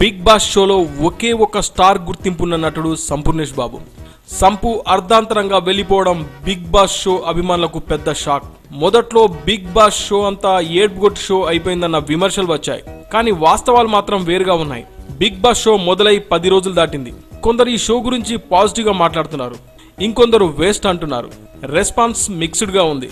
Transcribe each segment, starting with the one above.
Big boss షోలో ఒకే ఒక star గుర్తింపున్న నటుడు సంపూర్ణేష్ బాబు. సంపు అర్ధాంతరంగా వెళ్ళిపోవడం బిగ్ బాస్ షో అభిమానులకు పెద్ద షాక్. మొదట్లో బిగ్ బాస్ షో అంతా ఏడ్గొట్ షో అయిపోయిందన్న విమర్శలు వచ్చాయి. కానీ వాస్తవాలు మాత్రం వేరుగా ఉన్నాయి. బిగ్ బాస్ షో మొదలై పది రోజులు దాటింది. కొందరు ఈ షో గురించి పాజిటివ్గా మాట్లాడుతున్నారు. ఇంకొందరు వేస్ట్ అంటున్నారు. రెస్పాన్స్ మిక్స్డ్గా ఉంది.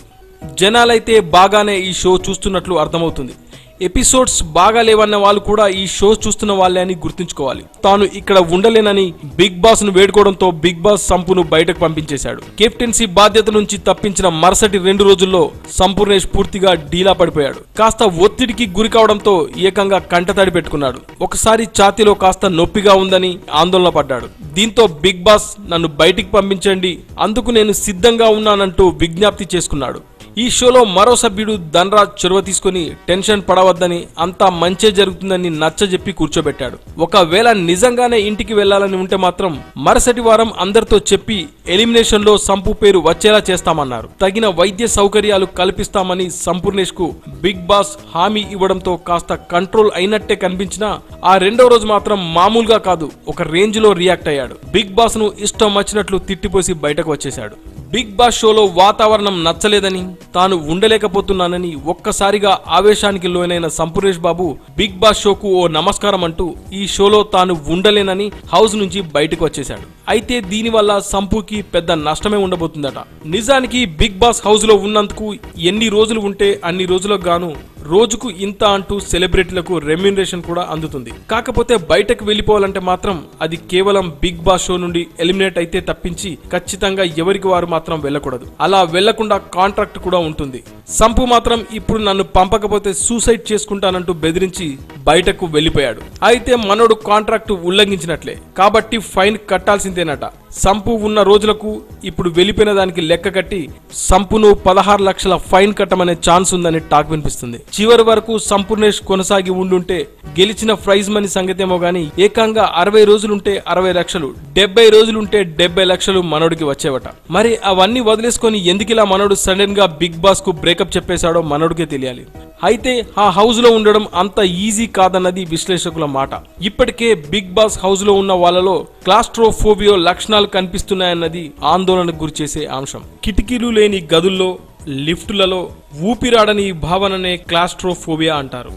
జనాలైతే బాగానే ఈ షో చూస్తున్నట్లు అర్థమవుతుంది. ఎపిసోడ్స్ బాగా లేవన్న వాళ్ళు కూడా ఈ షో చూస్తున్న వాళ్ళే అని గుర్తుంచుకోవాలి. తాను ఇక్కడ ఉండలేనని బిగ్ బాస్ను వేడుకోవడంతో బిగ్ బాస్ సంపును బయటకు పంపించేశాడు. కెప్టెన్సీ బాధ్యత నుంచి తప్పించిన మరుసటి రెండు రోజుల్లో సంపూర్ణేష్ పూర్తిగా డీలా పడిపోయాడు. కాస్త ఒత్తిడికి గురి కావడంతో ఏకంగా కంటతడి పెట్టుకున్నాడు. ఒకసారి ఛాతీలో కాస్త నొప్పిగా ఉందని ఆందోళన పడ్డాడు. దీంతో బిగ్ బాస్ నన్ను బయటికి పంపించండి అందుకు నేను సిద్ధంగా ఉన్నానంటూ విజ్ఞప్తి చేసుకున్నాడు. ఈ షోలో మరో సభ్యుడు ధనరాజ్ చొరవ తీసుకుని టెన్షన్ పడవద్దని అంతా మంచే జరుగుతుందని నచ్చజెప్పి కూర్చోబెట్టాడు. ఒకవేళ నిజంగానే ఇంటికి వెళ్ళాలని ఉంటే మాత్రం మరుసటి వారం అందరితో చెప్పి ఎలిమినేషన్లో సంపు పేరు వచ్చేలా చేస్తామన్నారు. తగిన వైద్య సౌకర్యాలు కల్పిస్తామని సంపూర్ణేష్కు బిగ్ బాస్ హామీ ఇవ్వడంతో కాస్త కంట్రోల్ అయినట్టే కనిపించినా ఆ రెండో రోజు మాత్రం మామూలుగా కాదు ఒక రేంజ్లో రియాక్ట్ అయ్యాడు. బిగ్ బాస్ను ఇష్టం వచ్చినట్లు తిట్టిపోసి బయటకు వచ్చేశాడు. బిగ్ బాస్ షోలో వాతావరణం నచ్చలేదని తాను ఉండలేకపోతున్నానని ఒక్కసారిగా ఆవేశానికి లోనైన సంపురేష్ బాబు బిగ్ బాస్ షోకు ఓ నమస్కారం అంటూ ఈ షోలో తాను ఉండలేనని హౌస్ నుంచి బయటకు వచ్చేశాడు. అయితే దీనివల్ల సంపుకి పెద్ద నష్టమే ఉండబోతుందట. నిజానికి బిగ్ బాస్ హౌస్లో ఉన్నందుకు ఎన్ని రోజులు ఉంటే అన్ని రోజులకు గాను రోజుకు ఇంత అంటూ సెలబ్రిటీలకు రెమ్యూనరేషన్ కూడా అందుతుంది. కాకపోతే బయటకు వెళ్ళిపోవాలంటే మాత్రం అది కేవలం బిగ్ బాస్ షో నుండి ఎలిమినేట్ అయితే తప్పించి ఖచ్చితంగా ఎవరికి వారు మాత్రం వెళ్ళకూడదు. అలా వెళ్ళకుండా కాంట్రాక్ట్ కూడా ఉంటుంది. సంపు మాత్రం ఇప్పుడు నన్ను పంపకపోతే సూసైడ్ చేసుకుంటానంటూ బెదిరించి బయటకు వెళ్ళిపోయాడు. అయితే మనోడు కాంట్రాక్ట్ ఉల్లంఘించినట్లే. కాబట్టి ఫైన్ కట్టాల్సిందేనట. సంపు ఉన్న రోజులకు ఇప్పుడు వెళ్ళిపోయిన దానికి లెక్క కట్టి సంపును పదహారు లక్షల ఫైన్ కట్టమనే ఛాన్స్ ఉందని టాక్ వినిపిస్తుంది. చివరి వరకు సంపూర్ణేష్ కొనసాగి ఉండుంటే గెలిచిన ప్రైజ్ మనీ సంగతేమో గాని ఏకంగా అరవై రోజులుంటే అరవై లక్షలు డెబ్బై రోజులుంటే డెబ్బై లక్షలు మనోడికి వచ్చేవట. మరి అవన్నీ వదిలేసుకొని ఎందుకిలా మనోడు సడన్గా బిగ్ బాస్కు బ్రేక్ బ్రేకప్ చెప్పేశాడో మనడుకే తెలియాలి. అయితే ఆ హౌస్లో ఉండడం అంత ఈజీ కాదన్నది విశ్లేషకుల మాట. ఇప్పటికే బిగ్ బాస్ హౌస్లో ఉన్న వాళ్ళలో క్లాస్ట్రోఫోబియో లక్షణాలు కనిపిస్తున్నాయన్నది ఆందోళనకు గురిచేసే అంశం. కిటికీలు లేని గదుల్లో లిఫ్టులలో ఊపిరాడని భావననే క్లాస్ట్రోఫోబియా అంటారు.